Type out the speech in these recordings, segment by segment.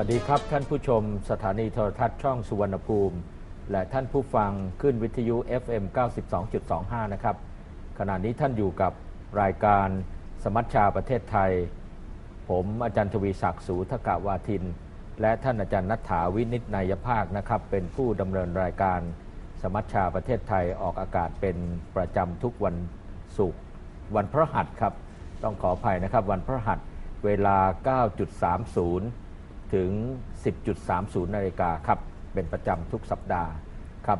วัสดีครับท่านผู้ชมสถานีโทรทัศน์ช่องสุวรรณภูมิ และท่านผู้ฟังขึ้นวิทยุ FM 92.25 นะครับ ขณะนี้ท่านอยู่กับรายการสมัชชาประเทศไทย ผมอาจารย์ทวีศักดิ์สูทกะวาทิน และท่านอาจารย์นัฐถาวินิจนายภาคนะครับ เป็นผู้ดำเนินรายการสมัชชาประเทศไทยออกอากาศเป็นประจำทุกวันศุกร์วันพระหัสครับ ต้องขออภัยนะครับ วันพระหัสเวลา 9.30 ถึง 10.30 นาฬิกาครับเป็นประจำทุกสัปดาห์ครับ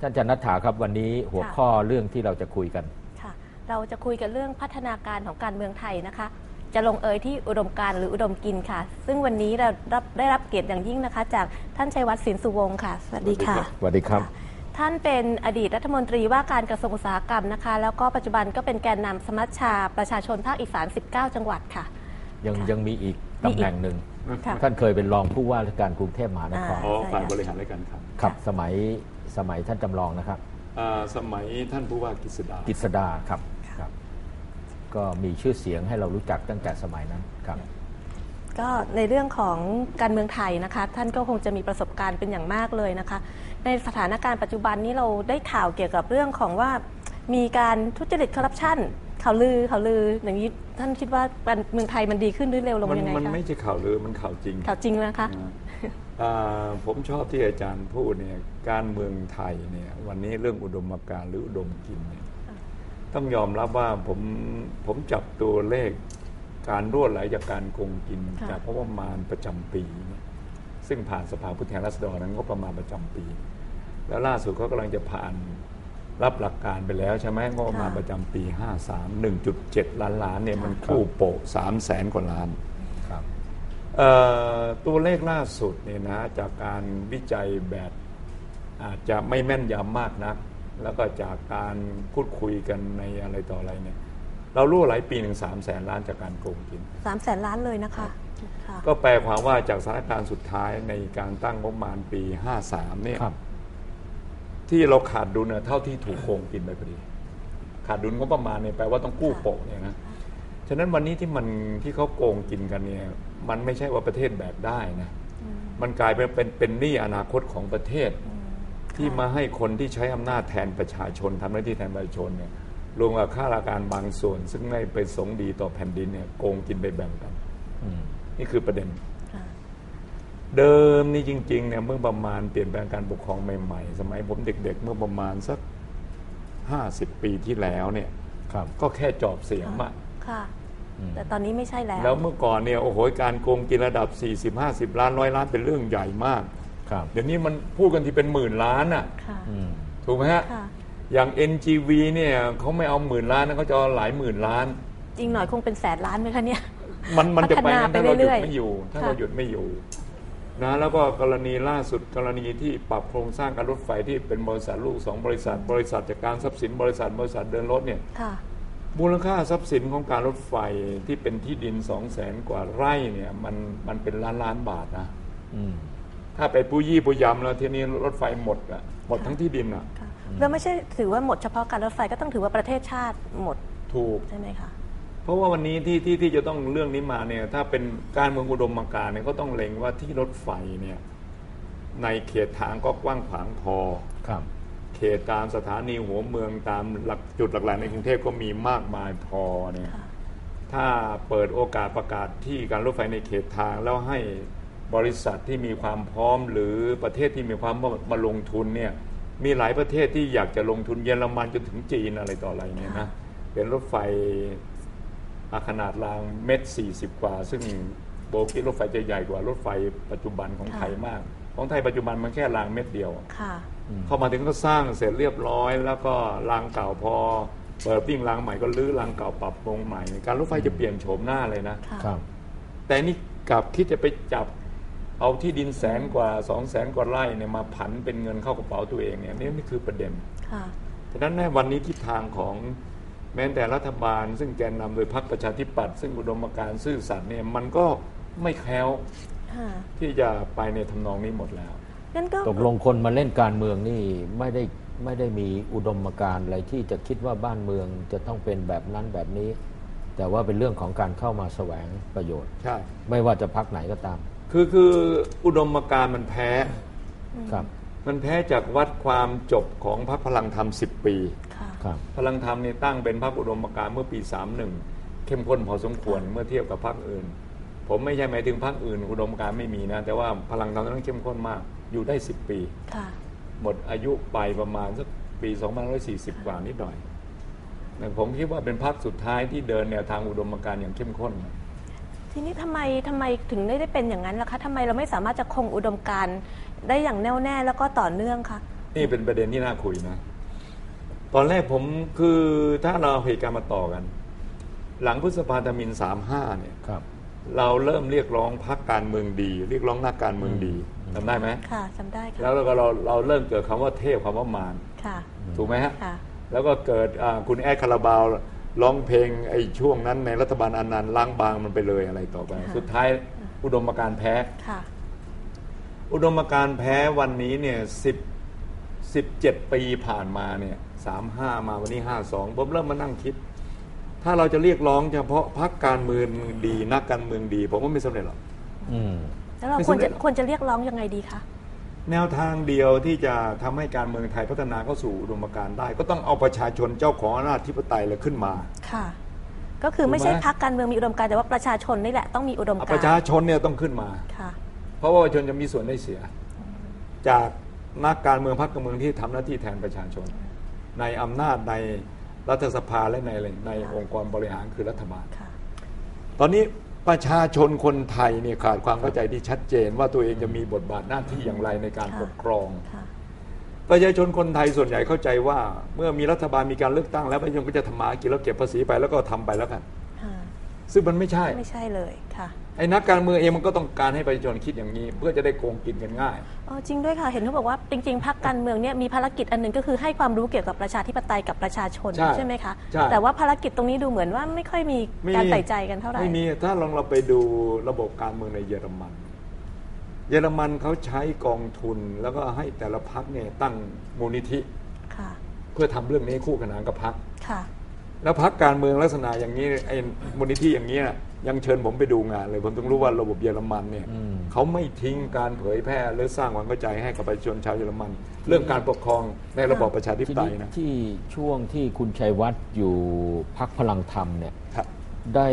ท่านอาจารย์นัฐถาครับวันนี้หัวค่ะข้อเรื่องที่เราจะคุยกันค่ะ เราจะคุยกันเรื่องพัฒนาการของการเมืองไทยนะคะ จะลงเอยที่อุดมการณ์หรืออุดมกินค่ะ ซึ่งวันนี้เรารับได้รับเกียรติอย่างยิ่งนะคะ จากท่านชัยวัฒน์สินสุวงศ์ค่ะสวัสดีค่ะสวัสดีครับค่ะท่านเป็นอดีตรัฐมนตรีว่าการกระทรวงอุตสาหกรรมนะคะ แล้วก็ปัจจุบันก็เป็นแกนนำสมัชชาประชาชนภาคอีสาน 19 จังหวัดค่ะ ยังค่ะยังมีอีกมีตำอีกแหน่งหนึ่ง ค่ะ ท่านเคยเป็นรองผู้ว่าราชการกรุงเทพมหานครอ่าอ๋อใช่ฝ่ายค่ะ บริหารรายการครับครับสมัยสมัยท่านจำลองนะครับ อ่าสมัยท่านผู้ว่ากิษดา กิษดาครับครับ ก็มีชื่อเสียงให้เรารู้จักตั้งแต่สมัยนั้นครับ ก็ในเรื่องของการเมืองไทยนะคะ ท่านก็คงจะมีประสบการณ์เป็นอย่างมากเลยนะคะ ในสถานการณ์ปัจจุบันนี้เราได้ข่าวเกี่ยวกับเรื่องของว่ามีการทุจริตคอร์รัปชัน ข่าวลือข่าวลืออย่างนี้ท่านคิดว่าการเมืองไทยมันดีขึ้นหรือเร็วลงมันยังไงมันคะไม่ใช่ข่าวลือมันข่าวจริงข่าวจริงนะคะนะอ่าผมชอบที่อาจารย์พูดเนี่ยการเมืองไทยเนี่ยวันนี้เรื่องอุดมการณ์หรืออุดมกินเนี่ยต้องยอมรับว่าผมผมจับตัวเลขการรั่วไหลจากการโกงกินค่ะจากงบประมาณประจำปีเนี่ยซึ่งผ่านสภาผู้แทนราษฎรนั้นงบประมาณประจำปี แล้วล่าสุดเขากำลังจะผ่าน รับหลักการไปแล้วใช่ไหมงบประมาณประจำปี 53 1.7 ล้านล้านเนี่ยมันคู่โปะ3แสนกว่าล้านครับเอ่อตัวเลขล่าสุดเนี่ยนะจากการวิจัยแบบอาจจะไม่แม่นยำมากนัก แล้วก็จากการพูดคุยกันในอะไรต่ออะไรเนี่ยเรารู้หลายปีหนึ่งสามแสนล้านจากการโกงกินสามแสนล้านเลยนะคะค่ะก็แปลความว่าจากสถานการณ์สุดท้ายในการตั้งงบประมาณปี 53เนี่ยครับ ที่เราขาดดุลเนี่ยเท่าที่ถูกโกงกินไปพอดี ขาดดุลงบประมาณเนี่ยแปลว่าต้องกู้โปะเนี่ยนะฉะนั้นวันนี้ที่มันที่เขาโกงกินกันเนี่ยมันไม่ใช่ว่าประเทศแบกได้นะมันกลายเป็นเป็นเป็นหนี้อนาคตของประเทศ ที่มาให้คนที่ใช้อำนาจแทนประชาชนทำหน้าที่แทนประชาชนเนี่ยรวมกับข้าราชการบางส่วน ซึ่งไม่เป็นสงดีต่อแผ่นดินเนี่ยโกงกินไปแบ่งกันอืมนี่คือประเด็นค่ะ เดิมนี่จริงๆเนี่ยเมื่อประมาณเปลี่ยนแปลงการปกครองใหม่ๆ สมัยผมเด็ก ๆ เมื่อประมาณสักห้าสิบปีที่แล้วเนี่ยครับก็แค่จอบเสียงอะค่ะอืมแต่ตอนนี้ไม่ใช่แล้ว แล้วเมื่อก่อนเนี่ยโอ้โหการโกงกินระดับ 40-50 ล้านร้อยล้านเป็นเรื่องใหญ่มาก ครับ เดี๋ยวนี้มันพูดกันที่เป็นหมื่นล้านอะค่ะอืมถูกไหมฮะค่ะ อย่าง NGV เนี่ยเขาไม่เอาหมื่นล้านนะเขาจะเอาหลายหมื่นล้าน จริงหน่อยคงเป็นแสนล้านไหมคะเนี่ย มันมันจะไปพัฒนางั้นถ้าเราหยุไปเรื่ดอยๆไม่อยู่ ถ้าค่ะ เราหยุดไม่อยู่ นะแล้วก็กรณีล่าสุดกรณีที่ปรับโครงสร้างการรถไฟที่เป็นบริษัทลูกสองบริษัท บริษัทจัดการทรัพย์สินบริษัทบริษัทเดินรถเนี่ยค่ะ มูลค่าทรัพย์สินของการรถไฟที่เป็นที่ดินสองแสนกว่าไร่เนี่ยมันมันเป็นล้านล้านบาทนะอืมถ้าไปปุยี่ปุยำแล้วทีนี้รถไฟหมดอะหมดทั้งที่ดินอะค่ะแล้วไม่ใช่ถือว่าหมดเฉพาะการรถไฟก็ต้องถือว่าประเทศชาติหมดถูก ใช่ไหมคะ เพราะว่าวันนี้ที่ที่ที่จะต้องเรื่องนี้มาเนี่ย ถ้าเป็นการเมืองอุดมการณ์เนี่ยก็ต้องเล็งว่าที่รถไฟเนี่ยในเขตทางก็กว้างขวางพอครับ เขตตามสถานีหัวเมืองตามหลักจุดหลักๆในกรุงเทพก็มีมากมายพอเนี่ยค่ะถ้าเปิดโอกาสประกาศที่การรถไฟในเขตทางแล้วให้บริษัทที่มีความพร้อมหรือประเทศที่มีความพร้อมมาลงทุนเนี่ยมีหลายประเทศที่อยากจะลงทุนเยอรมันจนถึงจีนอะไรต่ออะไรเนี่ยนะเป็นรถไฟอา ขนาดรางเมตรสี่สิบกว่า ซึ่งโบกี้รถไฟจะใหญ่กว่ารถไฟปัจจุบันของค่ะไทยมาก ของไทยปัจจุบันมันแค่รางเม็ดเดียวค่ะเข้ามาถึงก็สร้างเสร็จเรียบร้อย แล้วก็รางเก่าพอเปิดวิ่งรางใหม่ก็ลื้อรางเก่าปรับปรุงใหม่ การรถไฟจะเปลี่ยนโฉมหน้าเลยนะค่ะครับแต่นี่กลับคิดจะไปจับเอาที่ดินแสนกว่าสองแสนกว่าไร่เนี่ยมาผันเป็นเงินเข้ากระเป๋าตัวเองเนี่ยนี่นี่คือประเด็นค่ะฉะนั้นในวันนี้ทิศทางของ แม้แต่รัฐบาล ซึ่งแกนนำโดยพรรคประชาธิปัตย์ซึ่งอุดมการณ์ซื่อสัตย์เนี่ยมันก็ไม่แคล้วค่ะที่จะไปในทำนองนี้หมดแล้ว งั้นก็ ตกลงคนมาเล่นการเมืองนี่ไม่ได้ไม่ได้มีอุดมการณ์อะไรที่จะคิดว่าบ้านเมืองจะต้องเป็นแบบนั้นแบบนี้ แต่ว่าเป็นเรื่องของการเข้ามาแสวงประโยชน์ ใช่ ไม่ว่าจะพักไหนก็ตามคือคืออุดมการณ์มันแพ้ ครับ มันแพ้จากวัดความจบของพรรคพลังธรรม 10 ปี ค่ะครับพลังธรรมนี่ตั้งเป็นพรรคอุดมการณ์เมื่อปี 31 เข้มข้นพอสมควรเมื่อเทียบกับพรรคอื่น ผมไม่ใช่หมายถึงพรรคอื่น อุดมการณ์ไม่มีนะ แต่ว่าพลังธรรมนั้นเข้มข้นมากอยู่ได้ 10 ปีค่ะหมดอายุไปประมาณสักปี2540 กว่านิดหน่อยแต่ผมคิดว่าเป็นพรรคสุดท้ายที่เดินแนวทางอุดมการณ์อย่างเข้มข้นทีนี้ทำไมทำไมถึงได้ได้เป็นอย่างนั้นล่ะคะทำไมเราไม่สามารถจะคงอุดมการณ์ได้อย่างแน่วแน่แล้วก็ต่อเนื่องคะนี่เป็นประเด็นที่น่าคุยนะ ตอนแรกผมคือถ้าเราเอาเหตุการณ์มาต่อกัน หลังพฤษภาธมินสามห้าเนี่ย ครับ เราเริ่มเรียกร้องพรรคการเมืองดี เรียกร้องนักการเมืองดีจำได้ไหมค่ะจำได้ค่ะแล้วเราก็เราเราเริ่มเกิดคำว่าเทพคำว่ามารค่ะถูกไหมฮะค่ะ แล้วก็เกิดอ่าคุณแอดคาราบาวร้องเพลงไอ้ช่วงนั้นในรัฐบาลอนันต์ล้างบางมันไปเลยอะไรต่อไป ค่ะ สุดท้ายอุดมการณ์แพ้ ค่ะ อุดมการณ์แพ้วันนี้เนี่ย สิบสิบเจ็ดปีผ่านมาเนี่ยสามห้ามาวันนี้ห้าสองผมเริ่มมานั่งคิด ถ้าเราจะเรียกร้องเฉพาะพรรคการเมืองดีนักการเมืองดี ผมว่าไม่สำเร็จหรอกอืมแล้วเราไม่ควรสำเร็จะจหรอควรจะเรียกร้องยังไงดีคะแนวทางเดียวที่จะทำให้การเมืองไทยพัฒนาเข้าสู่อุดมการณ์ได้ ก็ต้องเอาประชาชนเจ้าของอำนาจธิปไตยเลยขึ้นมาค่ะ ก็คือไม่ใช่ถูกไหมพักการเมืองมีอุดมการณ์แต่ว่าประชาชนนี่แหละต้องมีอุดมเอาการประณ์ชาชนเนี่ยต้องขึ้นมาค่ะ เพราะว่าประชาชนจะมีส่วนได้เสีย จาก นักการเมืองพรรคการเมืองที่ทำหน้าที่แทนประชาชน ในอำนาจในรัฐสภาและในอะไรในค่ะองค์กรบริหารคือรัฐบาลค่ะตอนนี้ประชาชนคนไทยเนี่ยขาดความเข้าใจที่ชัดเจน ว่าตัวเองจะมีบทบาทหน้าที่อย่างไรในการค่ะปกครองค่ะประชาชนคนไทยส่วนใหญ่เข้าใจว่า เมื่อมีรัฐบาลมีการเลือกตั้งแล้วประชาชนก็จะทำมาหากินแล้วเก็บภาษีไปแล้วก็ทำไปแล้วกันค่ะซึ่งมันไม่ใช่ไม่ใช่เลยค่ะ ไอ้นักการเมืองเองมันก็ต้องการให้ประชาชนคิดอย่างนี้ เพื่อจะได้โกงกินกันง่าย อ๋อจริงด้วยค่ะ เห็นเขาบอกว่าจริงๆพรรคการเมืองเนี่ยมีภารกิจอันหนึ่งก็คือให้ความรู้เกี่ยวกับประชาธิปไตยกับประชาชนใช่ไหมคะ ใช่ แต่ว่าภารกิจตรงนี้ดูเหมือนว่าไม่ค่อยมีไม่การใส่ใจกันเท่าไหร่ ไม่มีถ้าลองเราไปดูระบบการเมืองในเยอรมัน เยอรมันเขาใช้กองทุนแล้วก็ให้แต่ละพักเนี่ยตั้งมูลนิธิ ค่ะ เพื่อทำเรื่องนี้คู่ขนานกับพักค่ะ แล้วพักการเมืองลักษณะอย่างนี้ไอ้มูลนิธิอย่างนี้ย ยังเชิญผมไปดูงานเลย ผมต้องรู้ว่าระบบเยอรมันเนี่ยอืมเขาไม่ทิ้งการเผยแพร่หรือสร้างความเข้าใจให้กับประชาชนชาวเยอรมัน เรื่องการปกครองในระบอบประชาธิปทีไตนี้ยนะที่ช่วงที่คุณชัยวัฒน์อยู่พักพลังธรรมเนี่ยครับได้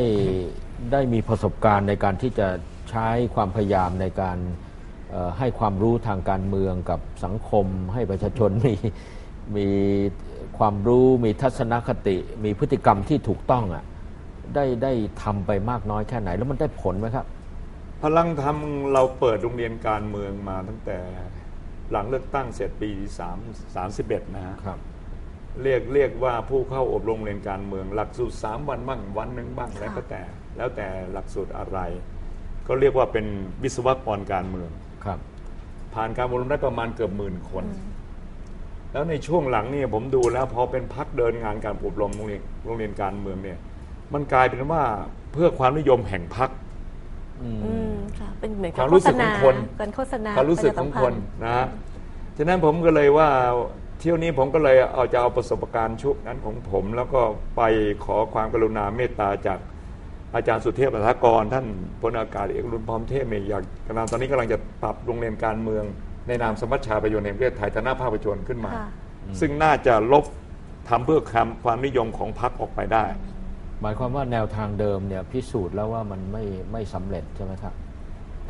ได้มีประสบการณ์ในการที่จะใช้ความพยายามในการเอ่อให้ความรู้ทางการเมืองกับสังคม ให้ประชาชนมีมีความรู้มีทัศนคติ มีพฤติกรรมที่ถูกต้องอะ ได้ได้ทำไปมากน้อยแค่ไหน แล้วมันได้ผลไหมครับ พลังธรรมเราเปิดโรงเรียนการเมืองมาตั้งแต่หลังเลือกตั้งเสร็จปี3 31นะฮะครับ เรียกเรียกว่าผู้เข้าอบรมเรียนการเมือง หลักสูตร 3 วันบ้างวันหนึ่งบ้างค่ะแล้วก็แต่ แล้วแต่หลักสูตรอะไร ก็เรียกว่าเป็นวิศวกรการเมืองครับ ผ่านการอบรมได้ประมาณเกือบหมื่นคน แล้วในช่วงหลังเนี่ยผมดูแล้วพอเป็นพักเดินงานการอบรมโรงเรียนโรงเรียนการเมืองเนี่ย มันกลายเป็นว่าเพื่อความนิยมแห่งพัก อืมอืมค่ะเป็นเหมือนคกับวามโฆรู้ษสึกขณาองคน การโฆษณาความรู้สึกของคนนะฮะฉะนั้นผมก็เลยว่าเที่ยวนี้ผมก็เลยเอาจะเอาประสบการณ์ชุกนั้นของผม แล้วก็ไปขอความกรุณาเมตตาจากอาจารย์สุเทพอัฐกร ท่านพลอากาศเอกรุณพร้อมเทพเนี่ยอยากกำลังตอนนี้กำลังจะปรับโรงเรียนการเมือง ในนามสมัชชาประโยชน์แห่งประเทศไทยฐานะภาคประชาชนขึ้นมาค่ะซึ่งน่าจะลบทำเพื่อคำความนิยมของพรรคออกไปได้ หมายความว่าแนวทางเดิมเนี่ยพิสูจน์แล้วว่ามันไม่ไม่สำเร็จใช่ไหมครับ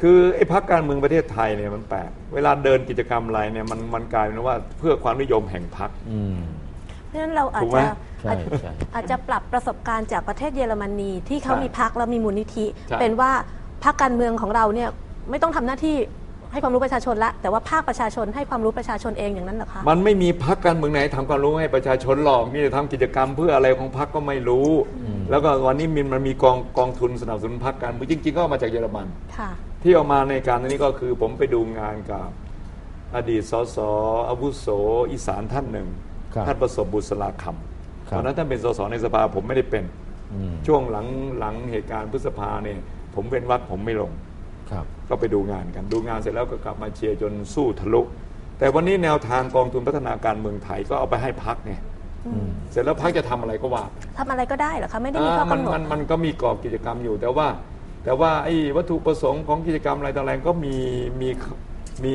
คือไอ้พรรคการเมืองประเทศไทยเนี่ยมันแปลกเวลาเดินกิจกรรมอะไรเนี่ยมันมันกลายเป็นว่าเพื่อความนิยมแห่งพรรคอืม เพราะฉะนั้นเราอาจถูกไหม จะใช่อาจใช่ อาจจะปรับประสบการณ์จากประเทศเยอรมนีที่เขาใช่มีพักแล้วมีมูลนิธิ ใช่ เป็นว่าพักการเมืองของเราเนี่ยไม่ต้องทำหน้าที่ให้ความรู้ประชาชนละ แต่ว่าภาคประชาชนให้ความรู้ประชาชนเองอย่างนั้นเหรอคะ มันไม่มีพักการเมืองไหนทำความรู้ให้ประชาชนหรอกนี่ทำกิจกรรมเพื่ออะไรของพักก็ไม่รู้ แล้วก็วันนี้มันมันมีกองกองทุนสนับสนุนพักการเมืองจริง ๆ ก็เอามาจากเยอรมันค่ะ ที่เอามาในการนี้ก็คือผมไปดูงานกับอดีตสสอาวุโสอีสานท่านหนึ่งครับท่านประสบบุษราคครัำบตอนนั้นท่านเป็นสสในสภาผมไม่ได้เป็น อืม ช่วงหลังหลังเหตุการณ์พฤษภาเนี่ยผมเป็นวักผมไม่ลง ครับก็ไปดูงานกันดูงานเสร็จแล้วก็กลับมาเชียร์จนสู้ทะลุ แต่วันนี้แนวทางกองทุนพัฒนาการเมืองไทยก็เอาไปให้พักเนี่ย เสร็จแล้วพักจะทำอะไรก็ว่าไปทำอะไรก็ได้เหรอคะไม่ได้มีข้ออ่ามันกำหนดมันมันก็มีกรอบกิจกรรมอยู่ แต่ว่า แต่ว่าไอ้วัตถุประสงค์ของกิจกรรมอะไรต่างๆก็มีมีมี